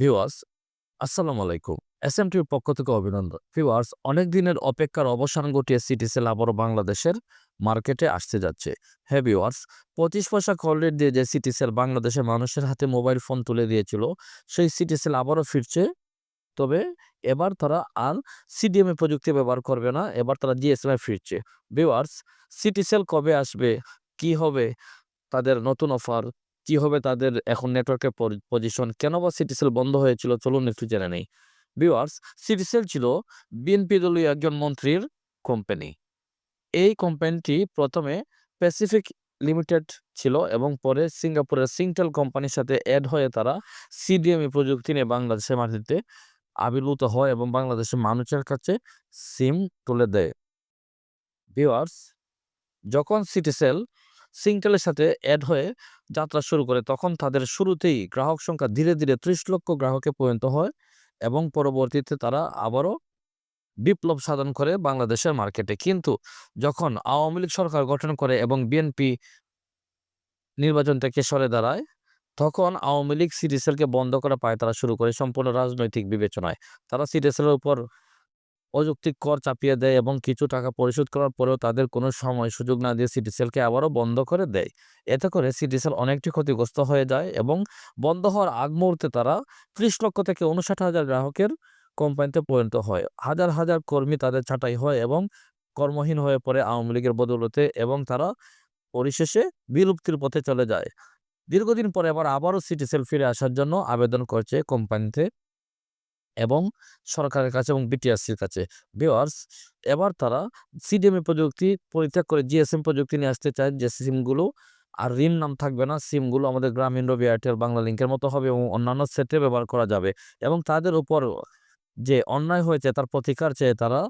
Viewers, আসসালামু আলাইকুম। S M পক্ষ থেকে অভিনন্দন। ভিওয়ার্স অনেক দিনের অপেক্ষার অবসান ঘটিয়ে সিটিসেল আবারও বাংলাদেশের মার্কেটে আসতে যাচ্ছে। হ্যাঁ ভিওয়ার্স পঁচিশ পয়সা কল দিয়ে যে সিটিসেল বাংলাদেশের মানুষের হাতে মোবাইল ফোন তুলে দিয়েছিল, সেই সিটিসেল আবারও ফিরছে। তবে এবার তারা আর সিডিএমএ প্রযুক্তি ব্যবহার করবে না, এবার তারা জিএসএমএ ফিরছে। ভিউয়ার্স সিটিসেল কবে আসবে, কি হবে, তাদের নতুন অফার কি হবে তাদের এখন নেটওয়ার্কের পজিশন কেন বা সিটিসেল বন্ধ হয়েছিল চলুন একটু জেনে নেই। ভিউয়ার্স সিটিসেল ছিল বিএনপি দলীয় একজন মন্ত্রীর কোম্পানি এই কোম্পানিটি প্রথমে প্যাসিফিক লিমিটেড ছিল এবং পরে সিঙ্গাপুরের সিংটেল কোম্পানির সাথে অ্যাড হয়ে তারা সিডিএমই প্রযুক্তি নিয়ে বাংলাদেশের মাটিতে আবির্ভূত হয় এবং বাংলাদেশের মানুষের কাছে সিম তুলে দেয়। ভিউয়ার্স যখন সিটিসেল সিংটেলের সাথে অ্যাড হয়ে যাত্রা শুরু করে। তখন তাদের শুরুতেই গ্রাহক সংখ্যা ধীরে ধীরে ত্রিশ লক্ষ গ্রাহকে পরিণত হয় এবং পরবর্তীতে তারা আবারও বিপ্লব সাধন করে বাংলাদেশের মার্কেটে কিন্তু যখন আওয়ামী লীগ সরকার গঠন করে এবং বিএনপি নির্বাচন থেকে সরে দাঁড়ায়, তখন আওয়ামী লীগ সিটিসেলকে বন্ধ করা পায়, তারা শুরু করে সম্পূর্ণ রাজনৈতিক বিবেচনায়। তারা সিটিসেলের উপর অযৌক্তিক কর চাপিয়ে দেয় এবং কিছু টাকা পরিশোধ করার পরেও তাদের কোনো সময় সুযোগ না দিয়ে সিটিসেলকে আবারও বন্ধ করে দেয়। এতে করে সিটিসেল অনেকটি ক্ষতিগ্রস্ত হয়ে যায় এবং বন্ধ হওয়ার আগ মুহূর্তে তারা ত্রিশ লক্ষ থেকে উনষাট হাজার গ্রাহকের কোম্পানিতে পরিণত হয়। হাজার হাজার কর্মী তাদের ছাঁটাই হয় এবং কর্মহীন হয়ে পড়ে আওয়ামী লীগের বদৌলতে এবং তারা পরিশেষে বিলুপ্তির পথে চলে যায়। দীর্ঘদিন পরে আবার আবারও সিটিসেল ফিরে আসার জন্য আবেদন করছে কোম্পানিতে। এবং সরকারের কাছে এবং বিটিআরসির কাছে। ভিওয়ার্স এবার তারা সিডিএমএ প্রযুক্তি পরিত্যাগ করে জিএসএম প্রযুক্তি নিয়ে আসতে চায় যে সিমগুলো আর রিম নাম থাকবে না সিমগুলো আমাদের গ্রামীণ রবি এয়ারটেল বাংলা লিঙ্কের মতো হবে এবং অন্যান্য সেটে ব্যবহার করা যাবে। এবং তাদের উপর যে অন্যায় হয়েছে তার প্রতিকার চেয়ে তারা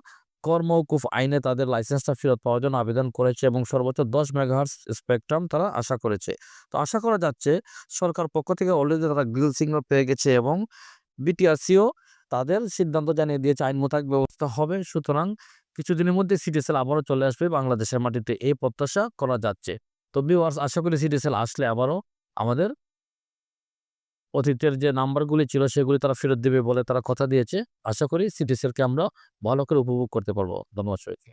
কর্মকুফ আইনে তাদের লাইসেন্সটা ফেরত পাওয়ার জন্য আবেদন করেছে এবং সর্বোচ্চ দশ মেগাহার্স স্পেকট্রাম তারা আশা করেছে। তো আশা করা যাচ্ছে সরকার পক্ষ থেকে অলরেডি তারা গ্রিল সিগন্যাল পেয়ে গেছে এবং বিটিআরসিও তাদের সিদ্ধান্ত জানিয়ে দিয়েছে, আইন মোতাবেক ব্যবস্থা হবে। সুতরাং কিছুদিনের মধ্যে সিটিসেল আবারও চলে আসবে বাংলাদেশের মাটিতে। এই প্রত্যাশা করা যাচ্ছে। তো বিওয়ার্স আশা করি সিটিসেল আসলে আবারও আমাদের অতীতের যে নাম্বারগুলি ছিল, সেগুলি তারা ফেরত দেবে বলে তারা কথা দিয়েছে। আশা করি সিটিসেলকে আমরা ভালো করে উপভোগ করতে পারব। ধন্যবাদ সবাইকে।